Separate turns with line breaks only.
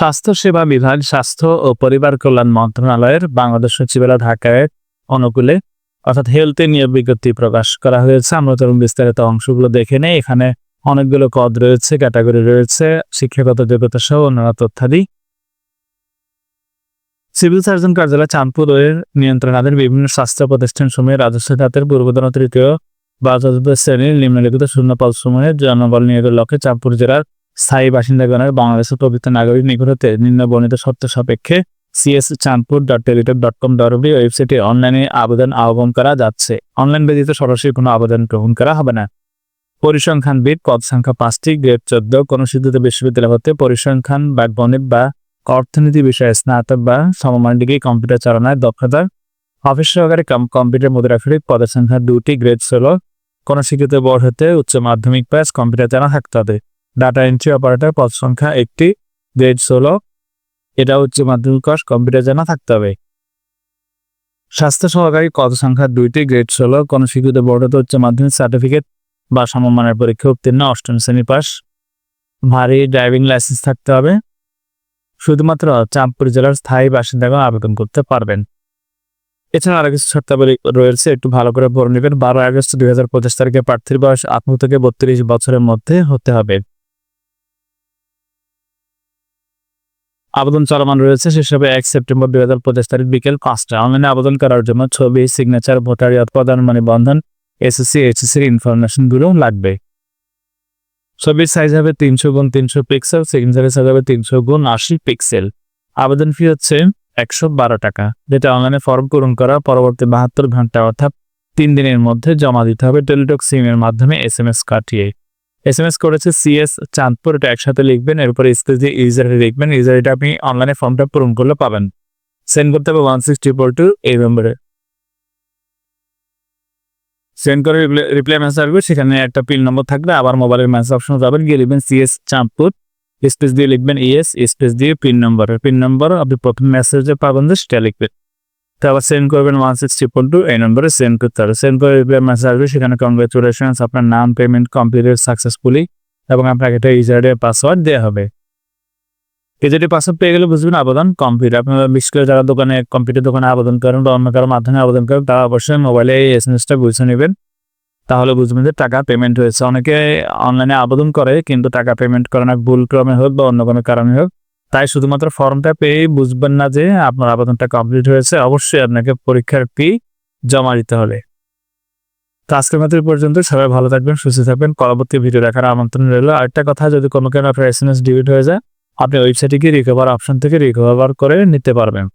স্বাস্থ্য সেবা বিভাগ, স্বাস্থ্য ও পরিবার কল্যাণ মন্ত্রণালয়ের বাংলাদেশ সচিবালয় ঢাকায় অনুকূলে, অর্থাৎ হেলথে নিয়োগ বিজ্ঞপ্তি প্রকাশ করা হয়েছে। আমরা তরুণ বিস্তারিত অংশগুলো দেখে নেই। এখানে অনেকগুলো পদ রয়েছে, ক্যাটাগরি রয়েছে, শিক্ষাগত যোগ্যতা সহ অন্যান্য তথ্যাদি। সিভিল সার্জন কার্যালয় চাঁদপুরের নিয়ন্ত্রণাধীন বিভিন্ন স্বাস্থ্য প্রতিষ্ঠান সমূহে রাজস্ব খাতের পূর্বতন তৃতীয় বা চতুর্থ শ্রেণির নিম্নলিখিত শূন্য পদ জনবল নিয়োগের লক্ষ্যে চাঁদপুর জেলার স্থায়ী বাসিন্দাগণের বাংলাদেশের পবিত্র নাগরিক নিকট হতে নিম্ন বর্ণিত শর্ত সাপেক্ষে CS Chandpur dot Teletalk dot com dot ওয়েবসাইটে অনলাইনে আবেদন আহ্বান করা যাচ্ছে। অনলাইন ব্যতীত সরাসরি কোনো আবেদন গ্রহণ করা হবে না। পরিসংখ্যানবিদ পদ সংখ্যা পাঁচটি, গ্রেড চোদ্দ, কোনো সিদ্ধিত বিশ্ববিদ্যালয় হতে পরিসংখ্যান বা গণিত বা অর্থনীতি বিষয়ে স্নাতক বা সমমান ডিগ্রি, কম্পিউটার চালনায় দক্ষতা, অফিস সহকারী কম, কম্পিউটার মুদ্রাক্ষরিক পদের সংখ্যা দুটি গ্রেড ষোলো, কোনো শিক্ষিত বোর্ড হতে উচ্চ মাধ্যমিক পাস, কম্পিউটার জানা থাকতে হবে। ডাটা এন্ট্রি অপারেটর পদ সংখ্যা একটি গ্রেড ষোলো। এটা উচ্চ মাধ্যমিক পাস কম্পিউটার জানা থাকতে হবে। স্বাস্থ্য সহকারী পদ সংখ্যা দুইটি গ্রেড ষোলো। কোনো শিক্ষিত বোর্ড হতে উচ্চ মাধ্যমিক সার্টিফিকেট বা সমমানের পরীক্ষা উত্তীর্ণ, অষ্টম শ্রেণি পাস ভারী ড্রাইভিং লাইসেন্স থাকতে হবে। শুধুমাত্র চাঁদপুর জেলার স্থায়ী বাসিন্দাগণ আবেদন করতে পারবেন। এছাড়া আরও কিছু শর্তাবলী রয়েছে, একটু ভালো করে পড়ে নেবেন। বারো আগস্ট দুই হাজার পঁচিশ তারিখে প্রার্থীর বয়স আঠারো থেকে বত্রিশ বছরের মধ্যে হতে হবে। আবেদন চলমান রয়েছে হবে এক সেপ্টেম্বর দুই হাজার পঁচিশ তারিখ বিকেল পাঁচটা অনলাইনে আবেদন করার জন্য ছবি সিগনেচার ভোটার প্রদান মানে বন্ধন এসএসসি ইনফরমেশনগুলো লাগবে। ছবির সাইজ হবে তিনশো গুণ তিনশো পিক্সেল সিগনেচারের সাইজ হবে তিনশো গুণ আশি পিক্সেল আবেদন ফি হচ্ছে একশো বারো টাকা। যেটা অনলাইনে ফর্ম পূরণ করা পরবর্তী বাহাত্তর ঘণ্টা অর্থাৎ তিন দিনের মধ্যে জমা দিতে হবে। টেলিটক সিম এর মাধ্যমে এস এম এস কাটিয়ে। এস এম এস করেছে সিএস চাঁদপুর, এটা একসাথে লিখবেন, এরপর স্পেস দিয়ে ইউজার লিখবেন ইউজার এটা আপনি অনলাইনে ফর্মটা পূরণ করলে পাবেন। সেন্ড করতে হবে ওয়ান সিক্স ট্রিপল টু এই নম্বরে সেন্ড করে রিপ্লাই মেসেজ আসবে, সেখানে একটা পিন নম্বর থাকবে, আবার মোবাইলের মেসেজ অপশন যাবেন, গিয়ে লিখবেন সিএস চাঁদপুর স্পেস দিয়ে লিখবেন ইএস স্পেস দিয়ে পিন নম্বর পিন নম্বর আপনি প্রথম মেসেজে পাবেন যে সেটা লিখবেন। তো আবার সেন্ড করবেন ওয়ান সিক্স ট্রিপল টু এই নম্বরে সেন্ড করতে হবে। সেন্ড করে রিপ্লাই মেসেজ আসবে, সেখানে কংগ্রেচুলেশনস আপনার নাম পেমেন্ট কমপ্লিটেড সাকসেসফুলি এবং আপনাকে একটা ইউজারের পাসওয়ার্ড দেওয়া হবে। কেজেটি পাসওয়ার্ড পেয়ে গেলে বুঝবেন আবেদন কমপ্লিট আপনারা বিশেষ করে যারা দোকানে কম্পিউটার দোকানে আবেদন করেন বা অন্য কারও মাধ্যমে আবেদন করেন, তারা অবশ্যই মোবাইলে এই এস এম এসটা বুঝে নেবেন। তাহলে বুঝবেন যে টাকা পেমেন্ট হয়েছে। অনেকে অনলাইনে আবেদন করে, কিন্তু টাকা পেমেন্ট করে না ভুল ক্রমে হোক বা অন্য কোনো কারণে হোক তাই শুধুমাত্র ফর্মটা পেয়ে বুঝবেন না যে আপনার আবেদনটা কমপ্লিট হয়েছে। অবশ্যই আপনাকে পরীক্ষার ফি জমা দিতে হবে। তো আজকের মতো পর্যন্ত। সবাই ভালো থাকবেন, সুস্থ থাকবেন। পরবর্তী ভিডিও দেখার আমন্ত্রণ রইল। আরেকটা কথা, যদি কোনো কেন আপনার এস এম এস ডিবিট হয়ে যায়, আপনি ওয়েবসাইটে গিয়ে রিকভার অপশন থেকে রিকভার করে নিতে পারবেন।